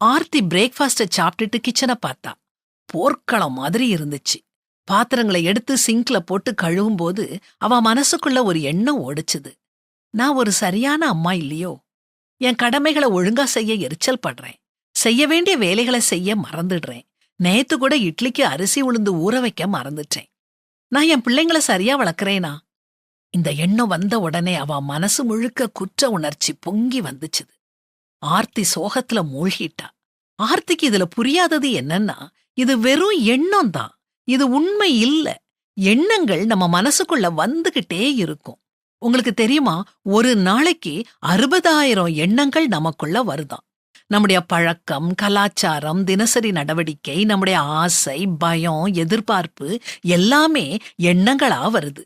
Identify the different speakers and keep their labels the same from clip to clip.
Speaker 1: ஆர்த்தி பிரேக்ஃபாஸ்ட சாப்பிட்டுட்டு கிச்சனை பார்த்தா போர்க்களம் மாதிரி இருந்துச்சு. பாத்திரங்களை எடுத்து சிங்க்ல போட்டு கழுவும் போது அவ மனசுக்குள்ள ஒரு எண்ணம் ஓடிச்சுது. நான் ஒரு சரியான அம்மா இல்லையோ? என் கடமைகளை ஒழுங்கா செய்ய எரிச்சல் படுறேன். செய்ய வேண்டிய வேலைகளை செய்ய மறந்துடுறேன். நேத்து கூட இட்லிக்கு அரிசி உளுந்து ஊற வைக்க மறந்துட்டேன். நான் என் பிள்ளைங்கள சரியா வளர்க்கறேனா? இந்த எண்ணம் வந்த உடனே அவ மனசு முழுக்க குற்ற உணர்ச்சி பொங்கி வந்துச்சுது. ஆர்த்தி சோகத்துல மூழ்கிட்டா. ஆர்த்திக்கு இதுல புரியாதது என்னன்னா இது வெறும் எண்ணம் தான் இது உண்மை இல்ல. எண்ணங்கள் நம்ம மனசுக்குள்ள வந்துகிட்டே இருக்கும். உங்களுக்கு தெரியுமா? ஒரு நாளைக்கு அறுபதாயிரம் எண்ணங்கள் நமக்குள்ள வருதாம் நம்முடைய பழக்கம் கலாச்சாரம் தினசரி நடவடிக்கை நம்முடைய ஆசை பயம் எதிர்பார்ப்பு எல்லாமே எண்ணங்களா வருது.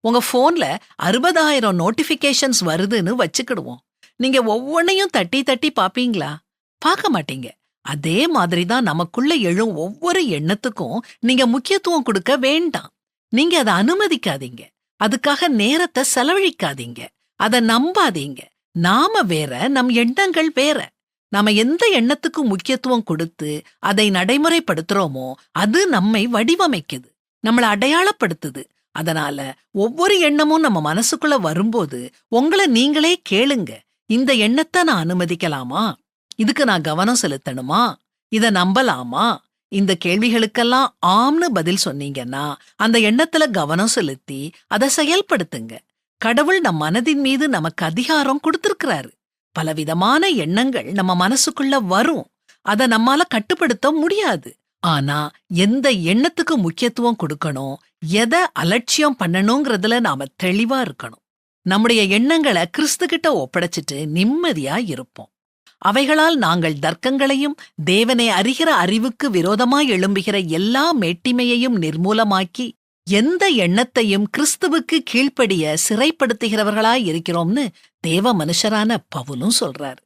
Speaker 1: உங்க போன்ல அறுபதாயிரம் நோட்டிபிகேஷன்ஸ் வருதுன்னு வச்சுக்கிடுவோம். நீங்க ஒவ்வொன்னையும் தட்டி தட்டி பாப்பீங்களா? பார்க்க மாட்டீங்க. அதே மாதிரி தான் நமக்குள்ள எழும் ஒவ்வொரு எண்ணத்துக்கும் நீங்க முக்கியத்துவம் கொடுக்க வேண்டாம். நீங்க அதை அனுமதிக்காதீங்க. அதுக்காக நேரத்தை செலவழிக்காதீங்க. அதை நம்பாதீங்க. நாம வேற நம் எண்ணங்கள் வேற. நாம எந்த எண்ணத்துக்கு முக்கியத்துவம் கொடுத்து அதை நடைமுறைப்படுத்துறோமோ அது நம்மை வடிவமைக்குது. நம்மள அடையாளப்படுத்துது. அதனால ஒவ்வொரு எண்ணமும் நம்ம மனசுக்குள்ள வரும்போது உங்களை நீங்களே கேளுங்க. இந்த எண்ணத்தை நான் அனுமதிக்கலாமா? இதுக்கு நான் கவனம் செலுத்தணுமா? இத நம்பலாமா? இந்த கேள்விகளுக்கெல்லாம் ஆம்னு பதில் சொன்னீங்கன்னா அந்த எண்ணத்துல கவனம் செலுத்தி அதை செயல்படுத்துங்க. கடவுள் நம் மனதின் மீது நமக்கு அதிகாரம் கொடுத்திருக்கிறாரு. பலவிதமான எண்ணங்கள் நம்ம மனசுக்குள்ள வரும். அத நம்மால கட்டுப்படுத்த முடியாது. ஆனா எந்த எண்ணத்துக்கு முக்கியத்துவம் கொடுக்கணும்? எதை அலட்சியம் பண்ணணுங்கிறதுல நாம தெளிவா இருக்கணும். நம்முடைய எண்ணங்களை கிறிஸ்து கிட்ட ஒப்படைச்சிட்டு நிம்மதியா இருப்போம். அவைகளால் நாங்கள் தர்க்கங்களையும் தேவனை அறிகிற அறிவுக்கு விரோதமாய் எழும்புகிற எல்லா மேட்டிமையையும் நிர்மூலமாக்கி எந்த எண்ணத்தையும் கிறிஸ்துவுக்கு கீழ்ப்படிய சிறைப்படுத்துகிறவர்களாய் இருக்கிறோம்னு தேவ மனுஷரான பவுலும் சொல்றாரு.